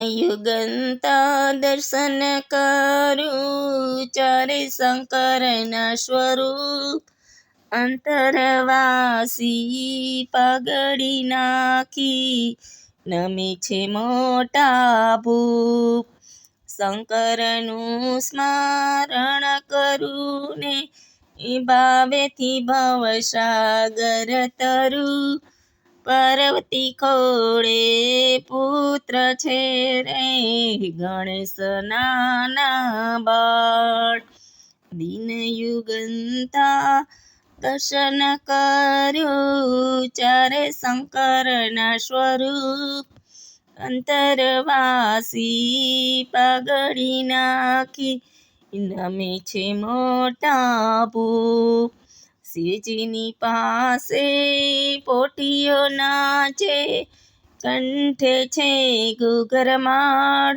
યુગંતા દર્શન કરું, ચારે શંકરના સ્વરૂપ. અંતરવાસી પગડી નાખી, નમે છે મોટા ભૂપ. શંકરનું સ્મરણ કરું ને ભાવેથી ભવસાગર તરું. પાર્વતી ખોડે પુત્ર છે રે ગણેશ નાના બાળ. દિન યુગંતા દર્શન કર્યું, ચારે શંકરના સ્વરૂપ. અંતરવાસી પગડી નાખી નમે છે મોટા ભૂપ. શિવજીની પાસે પોટીઓ નાચે કંઠે છે ગુગરમાળ.